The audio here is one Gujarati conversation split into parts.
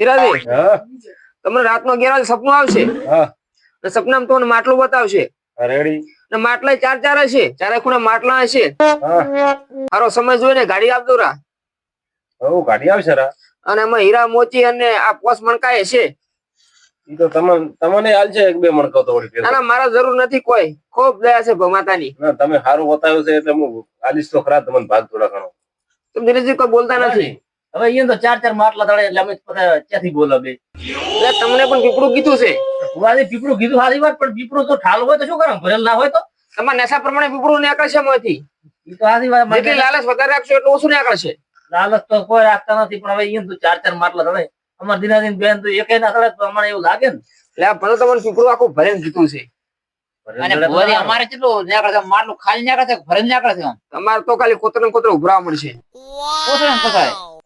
ચિરાજી હા. તમને રાતનો અગિયાર વાગે સપનું આવશે. અને સપનામાં તમને માટલું બતાવશે. રેડી. માટલા ચાર ચાર હશે. ચારે ખૂણે માટલા હશે. હા. મારો સમય જોઈને ગાડી આપજો રા. ગાડી આવશે રા. અને એમાં હીરા મોચી અને આ પોસ મણકાય ઈ તો તમને તમને હાલ છે એક બે મણકો તો વળી ના ના મારા જરૂર નથી કોઈ. ખૂબ દયા છે ભમાતાની ના તમે સારું બતાવ્યું છે એટલે હું આલીશ તો ખરા તમને ભાગ થોડા ઘણો. તમે ધીરેજી કોઈ બોલતા નથી. હવે અહીંયા તો ચાર ચાર માટલા તળે એટલે અમે ક્યાંથી બોલો બે એટલે તમને પણ પીપળું કીધું છે? ફુવાજી પીપળું કીધું સારી વાત પણ પીપળું તો ઠાલ હોય તો શું કરો ભરેલ ના હોય તો? તમારા નશા પ્રમાણે પીપળું નીકળશે એમાંથી. ઈ તો સારી વાત જેટલી મને લાલચ વધારે રાખશો એટલું ઓછું નીકળશે. લાલચ તો કોઈ રાખતા નથી પણ હવે અહીંયા તો ચાર ચાર માટલા તળે. અમાર દિનાદિન બેન તો એકે ના તળે તો અમારે એવું લાગે ને. એટલે આ ભલે તમને પીપળું આખું ભરેલ કીધું છે. અને અમારે કેટલું નીકળે છે માટલું ખાલી નીકળે છે ભરે નીકળે છે તમારે તો ખાલી કોતરો ને કોતર ઉભરાવા મળશે. કોતરો ને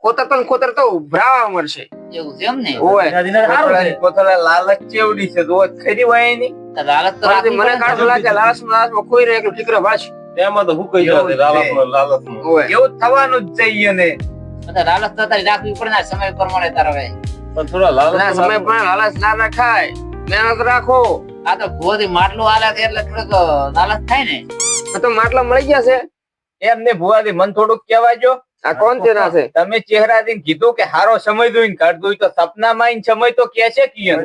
કોથળે. કોતર તો ને કોતરતો ઉભરાવા મળશે. એવું છે એમ ને? ઓય લાલચ ચેવડી છે તો ખરી હોય એની? લાલચ તો મારાથી મને પડે લાગે લાલચ લાલચમાં કોઈ રહે એટલું ઠીકરે વાંચ એમાં તો હુકાઈ જશે લાલચમાં લાલચમાં. ઓય. એવું થવાનું જ છે ને લાલચ તો તારી રાખવી પડે ને સમય પ્રમાણે તારે હવે. પણ થોડા લાલચ ના સમય પણ લાલચ ના રખાય. મહેનત રાખો. આ તો ભુવાજી માટલું આલે છે એટલે થોડુંક લાલચ થાય ને. તો માટલા મળી ગયા છે. એમને ભુવાજી મન થોડુંક કેવાય જો આ કોણ તે ના છે? તમે ચહેરાથી કીધું કે હારો સમય જોઈને કાઢતું હોય તો સપનામાં માં સમય તો કે છે. કિયન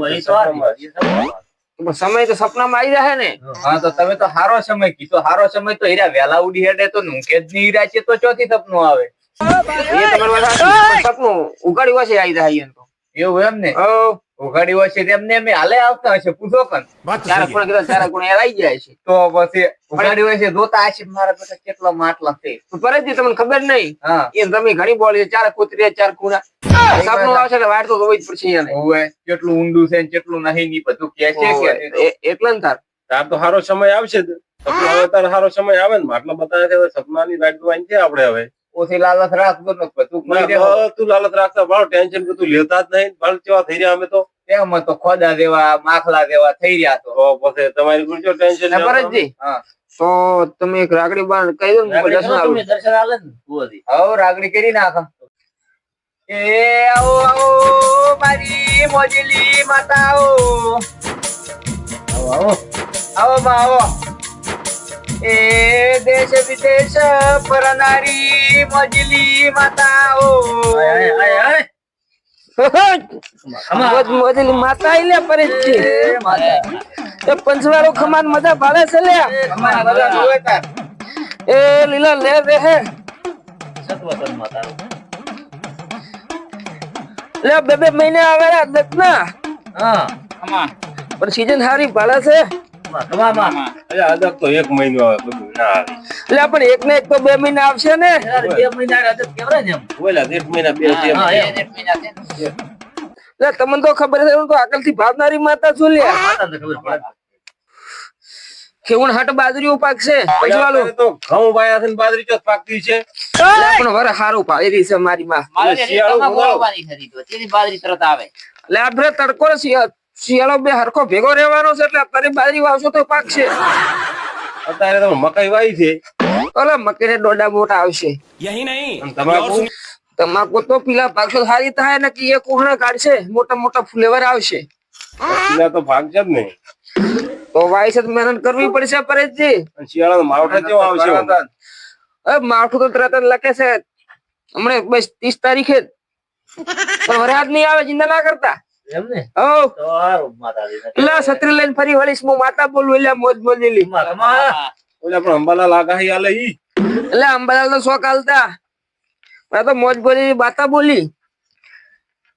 સમય તો સપના સપનામાં આવી જાય ને? હા તો તમે તો હારો સમય કીધો. હારો સમય તો હીરા વેલા ઉડી હેડે તો નુકે જ નહીં હીરા છે તો ચોથી સપનું આવે. એ તમારી સપનું ઉગાડી હશે આવી જાય તો. એવું એમ ને? ઓ ઉઘાડી હોય છે તેમને એમ હાલે આવતા હશે પૂછો પણ. ચાર ગુણ કીધા ચાર ગુણ આવી જાય છે. તો પછી ઉઘાડી હોય છે જોતા હશે મારા પાસે કેટલા માટલા છે. પરતજી તમને ખબર નહીં? હા. એ તમે ઘણી બોલી ચાર કૂતરી ચાર ખૂણા. સપનું આવશે એટલે વાળ તો જોવી જ પડશે એને. કેટલું ઊંડું છે કેટલું નહીં ની બધું કે છે એટલે ને તાર. તાર તો સારો સમય આવશે હવે તારે સારો સમય આવે ને માટલા બતાવે છે સપનાની વાટ જોવાની છે આપણે હવે. ઓછી લાલચ રાખતો ને તું તું લાલચ રાખતા મારો ટેન્શન કે તું લેતા જ નહીં. ભાવ કેવા થઈ રહ્યા અમે તો. એમ તો ખોદા દેવા માખલા દેવા થઈ રહ્યા તો. પછી તમારી ગુરજો ટેન્શન ભરતજી. તો તમે એક રાગડી બાણ કહી દો ને દર્શન આવે દર્શન આલે ને હવે રાગડી કરી નાખ. એ આવો આવો મારી મોજલી માતા આવો આવો આવો. આવો આવો. એ દેશ વિદેશ ફરનારી મોજલી માતા આવો આય, આય, આય, આય. મોજ મોજલી માતા આઈ લે પરેશજી. એ પંચવાળો ખમાન મજા ભાડે છે લે. એ લીલા લે રે હે. લે બે બે મહિને આવેલા દત્તના. હા પણ સીઝન હારી ભાડે છે. અદબ તો એક મહિનો આવે બધું ના આવે. એટલે પણ એક ને એક તો બે મહિના આવશે ને. બે મહિના રજત કેવડે ને ઓલા એક મહિના બે હા, છે હા, બે એમ. એક મહિના એટલે તમને તો ખબર છે હું તો આગળથી ભાવનારી માતા છું લે માતાને તો ખબર પડે. કેવું હટ બાજરી પાકશે? તો ઘઉં વાયા છે ને બાજરી ચોથ પાકતી છે. પણ વર હારું પાડી રહી છે મારી માં. મારે શિયાળો તેથી બાજરી તરત આવે. એટલે આ તડકો ને શિયા- શિયાળો બે હરખો ભેગો રહેવાનો છે એટલે અત્યારે બાજરી વાવશો તો પાક છે. અત્યારે તો મકાઈ વાવી છે. ઓલા મકઈને ડોડા મોટા આવશે. અને તમાકુ તમાકુ તો પીલા પાકશો સારી થાય ને કે એ કુહણા કાઢશે મોટા મોટા ફ્લેવર આવશે. પીલા તો ભાગ છે જ નહીં તો વાય છે તો મહેનત કરવી પડશે પરેશજી. અને શિયાળાનો માવઠા કેવો આવશે? માવઠું તો તરત જ લખે છે. હમણે બસ ત્રીસ તારીખે. જ. પણ વરસાદ નહીં આવે ચિંતા ના કરતા. છત્રી લઈને ફરી વળીશ. હું માતા બોલું એટલે મોજ મોજેલી. ઓલા પણ અંબાલાલ આગાહી આલે ઈ. એટલે અંબાલાલ તો શોખ હાલતા મેં તો મોજ બોલી માતા બોલી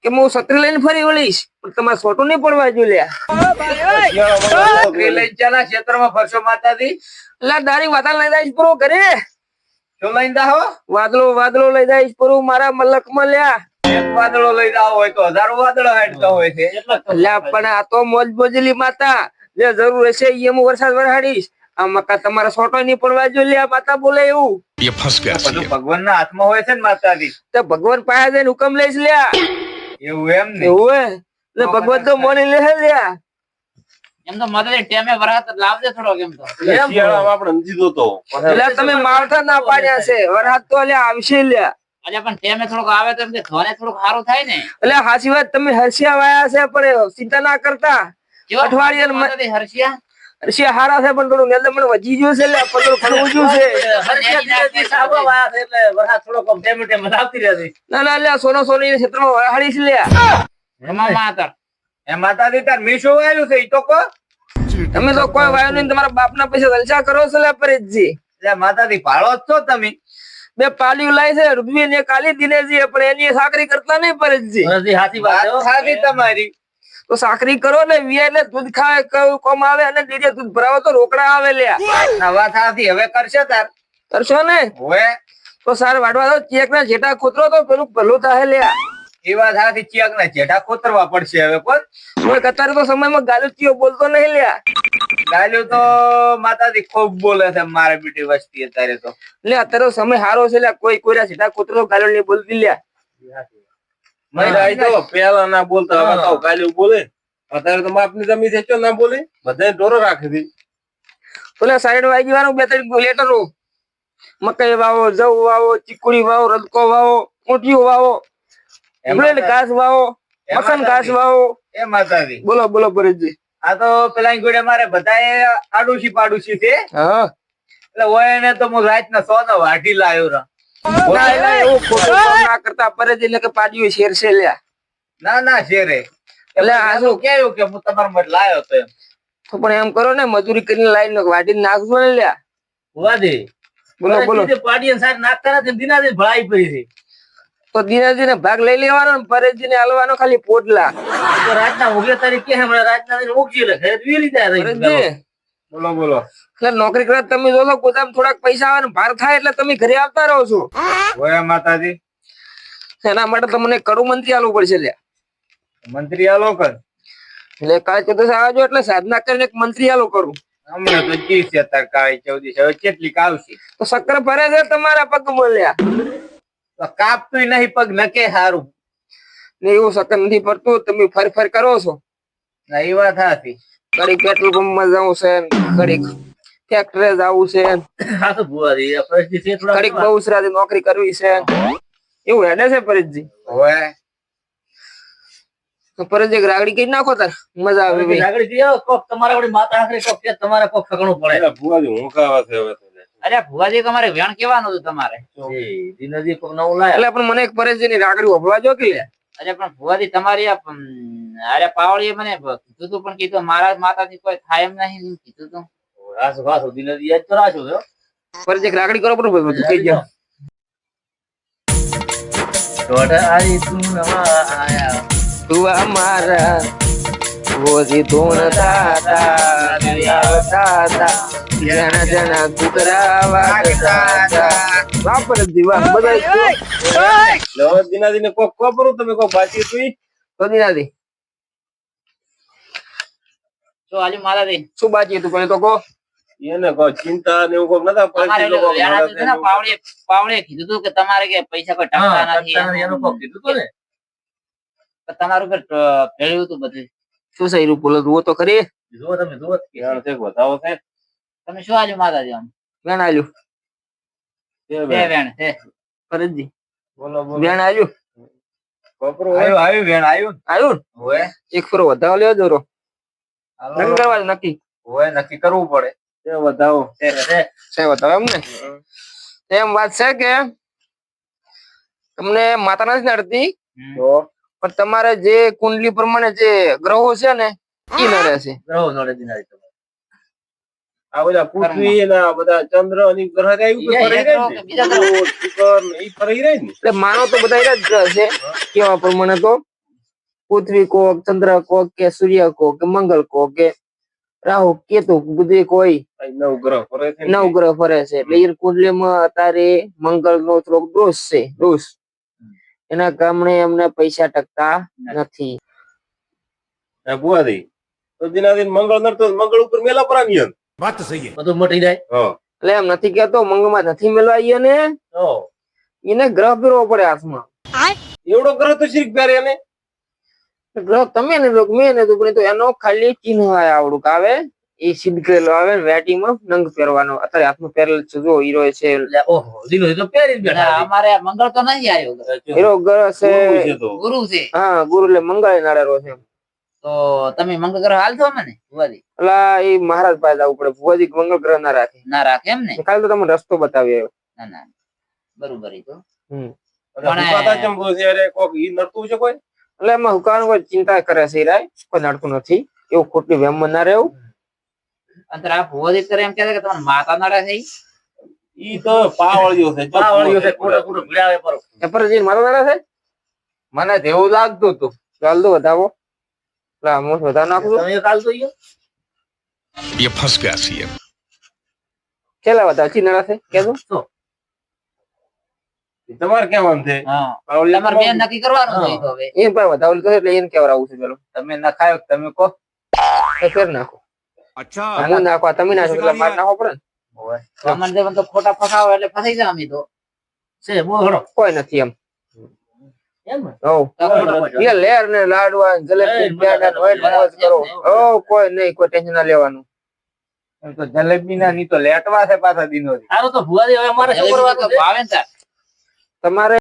કે હું છત્રી લઈને ફરી વળીશ. પણ તમારે છોટું નહીં પડવા લઈને ચાલા ક્ષેત્રમાં ફરશો માતાજી. એટલે દારી વાતા લઈ જઈશ પૂરો કરે શું લઈને જાઓ? વાદળો વાદળો લઈ જઈશ પૂરું. મારા મલકમાં લ્યા. વાદળો લઈને આવો હોય તો હજારો વાદળો હેડતા હોય છે. પણ આ તો મોજ મોજલી માતા. જે જરૂર હશે એ હું વરસાદ વરસાડીશ આ મકા તમારા સોટો ની પણ વાજો લે માતા બોલે એવું. ભગવાન ના હાથમાં હોય છે ને માતાજી. તો ભગવાન પાસે જઈને હુકમ લઈશ લ્યા એવું એમ ને? એવું હે? ભગવાન તો મોની લે લ્યા. એમ તો મદદ ટેમે વરાત લાવજે થોડો કેમ તો. શિયાળામાં આપણે સમજી દો તો. એટલે તમે માવઠા ના પાડ્યા છે. વરાત તો લ્યા આવશે લ્યા. અરે પણ ટેમે થોડુંક આવે તો એમ કે ઘરે થોડુંક સારું થાય ને. એટલે હાચી વાત તમે હર્ષિયા વાયા છે પણ ચિંતા ના કરતા. માતાજી હર્ષિયા? હર્ષિયા હારા છે પણ થોડું નેદમણ વધી ગયું છે એટલે પંદર ઘણું ઉજ્યું છે. હર્ષિયા ધીરે ધીરે વાયા છે એટલે વરસાદ થોડોક આમ ટેમે ટેમે આવતી રહેતી. ના ના એટલે સોનો સોની ક્ષેત્રમાં વહાડી છે લ્યા રમા માતર. એ માતાજી તાર મીઠું વાયેલું છે ઈ તો કહો તમે તો કોઈ વાયો નહીં તમારા બાપના પૈસા જલસા કરો છો લે પરેશજી. એટલે માતાજી ભાળો જ છો તમે. બે પાલિયું લાય છે રૂબી ને કાલી દિનેજી પણ એની સાકરી કરતા નહીં પરેશજી. સાચી વાત સાચી તમારી. તો સાકરી કરો ને વિયા ને દૂધ ખાવે કયું કોમ આવે અને દીદી દૂધ ભરાવો તો રોકડા આવે લ્યા. નવા વાત સાચી હવે કરશે તાર. કરશો ને? હવે? તો સાર વાડવા તો ચેક ના જેટા ખોતરો તો પેલું ભલું થાય લ્યા. એ વાત હાથી ચિયાક ના ચેટા કોતરવા પડશે હવે પણ. પણ અત્યારે તો સમયમાં ચિયો બોલતો નહીં લ્યા. ગાલુ તો માતાજી ખૂબ બોલે છે મારે બીટી વસ્તી અત્યારે તો. એટલે અત્યારે સમય સારો છે લ્યા. કોઈ કોઈના જેટા કોતરો ગાલુ નહીં બોલતી લ્યા. મહિલા તો પેલા ના બોલતા હવે તો ગાલુ બોલે. અત્યારે તો બાપની જમી છે ચો ના બોલે? બધાય ઢોરો રાખી દી ઓલા સાઈડ વાગી વાનું બે ત્રણ લેટરો. મકાઈ વાવો જવ વાવો ચીકુડી વાવો રદકો વાવો કોટીઓ વાવો. બ્લેડ ઘાસ વાવો મખન વાવો એ માતાજી. બોલો બોલો પરેશજી આ તો પેલા ગોડે મારે બધાએ આડુશી પાડુશી છે. હા. એટલે હોય એને તો હું રાતના સો નો વાઢી લાવ્યો રા. ના ના કરતા પરેશજી એટલે કે પાડ્યું શેર છે લ્યા. ના ના શેરે. એટલે આ શું? કેવું કે હું તમારા માટે લાયો તો એમ. તો પણ એમ કરો ને મજૂરી કરીને લાઈને વાટી નાખજો ને લ્યા. ભુવાજી, બોલો બોલો. પાડીએ સાહેબ નાખતા નથી ને દિનાથી ભળાઈ પડી છે. તો દિનાજી ને ભાગ લઈ લેવાનો ને પરેશજી ને હાલવાનો ખાલી પોટલા. તો રાતના ઉગે તારીખ કે હમણાં રાતના દિન ઉગજી લે ઘરે વીરી જાય બોલો બોલો. એટલે નોકરી કરવા તમે જોશો ગોદામ થોડાક પૈસા આવે ને ભાર થાય એટલે તમે ઘરે આવતા રહો છો. હોય માતાજી? એના માટે તમને કડું મંત્રી આલવું પડશે લ્યા. મંત્રી આલો કર. એટલે કાલે ચતુર્થ આવજો એટલે સાધના કરીને એક મંત્રી આલો કરું. હમણાં તો જી છે તાર કાળી ચૌદી હવે કેટલીક આવશે? તો શક્કર ભરે છે તમારા પગ મળ્યા તો કાપતું નહીં પગ નકે સારું ને એવું સકન નથી પડતું તમે ફર ફર કરો છો. ના એ વાત હતી કડીક પેટ્રોલ પંપમાં જવું છે કડીક ફેક્ટરે જવું છે હા બહુ બહુ નોકરી કરવી છે એવું હેડે છે પરેશજી હોય એક રાગડી કઈ નાખો તાર. મજા આવે રાગડી કોક તમારા વળી માતા આખરે કોક તમારા તમારે કોક ફકણું પડે. ભુવાજી હું કાવા છે હવે. અરે ભુવાજી તમારે વેણ કેવાનું હતું તમારે? કોક નવું લાય. એટલે પણ મને એક પરેશજી ની રાગડી વભળવા જો કે લે. અરે પણ ભુવાજી તમારી આ અરે પાવળીએ મને કીધું તું પણ કીધું મારા માતાજી કોઈ થાય એમ નહીં કીધું તું. રાસો રાસો દિનજી યાદ તો રાસ હોય હો. પરેશજી એક રાગડી કરો બરોબર બધું થઈ ગયા આઈ તું નવા આયા. તું અમારા રોજી ધૂન દાતા દિયા કુતરા બધા કોક વાપરું તમે કોક બાકી તું તો તો આજે માતાજી શું બાકી તું પેલું તો કહો. એને કોઈ ચિંતા ને એવું કોક નતા પાવળીએ કીધું તું કે તમારે કે પૈસા કોઈ ટકતા નથી એનું કોક કીધું તું ને. તમારું પર હતું બધું. શું છે રૂપ બોલો જુઓ તો ખરી. જુઓ તમે જુઓ. કે. કે વધાવો છે. તમે શું આલ્યું માતાજી આમ? વેણ આલ્યું. બે વેણ. હે. ફરજી બોલો બોલો. વેણ આલ્યું. વેણ હોય? એક ફરો વધાવો જોરો નક્કી કરવા નક્કી. હોય નક્કી કરવું પડે. તે વધાવો. વધાવો એમ ને? એમ વાત છે કે તમને માતા નથી નડતી પણ તમારે જે કુંડલી પ્રમાણે જે ગ્રહો છે ને એ નડે છે. ગ્રહો નડે. આ બધા પૃથ્વી ને આ બધા ચંદ્ર અને ગ્રહ ફરી રહે ને. કે? બુધ. એટલે માનો તો બધા એના જ ગ્રહ છે કેવા પ્રમાણે તો પૃથ્વી કોક ચંદ્ર કોક કે સૂર્ય કોક કે મંગળ કોક કે રાહુ કેતુ બુદ્ધિ કોઈ નવગ્રહ નવ ગ્રહ ફરે છે. નવ ગ્રહ ફરે છે એટલે એ કુંડલીમાં અત્યારે મંગળ નો થોડોક દોષ છે દોષ એના કારણે એમને પૈસા ટકતા નથી આ ભુવાજી તો દિનાદિન મંગળ નડતો મંગળ ઉપર મેલા પર આવીએ સહી બધું મટી જાય. એટલે એમ નથી કેતો મંગમાં નથી મેળવા ને એને ગ્રહ ફેરવો પડે હાથમાં. એવડો ગ્રહ તો શીખ પ્યારે એને. ગ્રહ તમે ને તો મેં ને તો તો એનો ખાલી ચિહ્ન આવડું આવે. એ સિદ્ધ આવે ને વેટીમાં નંગ પહેરવાનો અત્યારે હાથમાં પહેરેલ છે જો હીરો છે. ઓહો દિનો તો પહેરી જ બેઠા અમારે મંગળ તો નહીં આવ્યો હીરો ગ્રહ છે. ગુરુ છે ગુરુ છે. હા ગુરુ એટલે મંગળે નાળેરો છે. તો તમે મંગળ ગ્રહ હાલશો મને ભુવાજી? એટલે એ મહારાજ પાસે જવું પડે. ભુવાજી મંગળ ગ્રહ ના રાખે. ના રાખે એમ ને? ખાલી તો તમે રસ્તો બતાવી આવ્યો. ના ના. બરોબર ઈ તો. હમ. એટલે એમાં હુકાવાનું કોઈ ચિંતા કરે છે રાય કોઈ નડતું નથી. એવું ખોટી વેમમાં ના રહેવું. અંતર આ ભુવાજી કરે એમ કે તમને માતા નડે છે ઈ? તો પાવળિયો છે પાવળીઓ છે ખોટો ખોટો ભીડાવે પરો એ પર જઈને મારો નાડા છે? મને જેવું લાગતું હતું. ચાલતું વધાવો. એટલે આમ વધારે નાખું છું તમે કાલ તો ઈયો. ये फंस गया सीएम કેટલા વધારે ચી નાડા છે કેજો તમારે કેમ આમ છે હા પાવળિયો તમારે બેન નક્કી કરવાનું છે ઈ તો હવે એ પર વધાવો લીધો છે એટલે એને કેવડાવું છે પેલો તમે નખાયો કે તમે કહો તો ફેર નાખો अच्छा હું નાખવા તમે નાખો એટલે મારે નાખવો પડે ને તો અમને જેમ તો ખોટા ફસાવો એટલે ફસાઈ જાય અમે તો છે બહુ હળો કોઈ નથી એમ લેર ને લાડવા જલેબી ને પેંડા ને ઓઈલ મોજ કરો. ઓ કોઈ નહીં કોઈ ટેન્શન ના લેવાનું. તો જલેબી ના ની તો લેટવા છે પાછા દિનો સારું તો ભુવાજી હવે અમારે શું કરવાનું ભાવે તમારે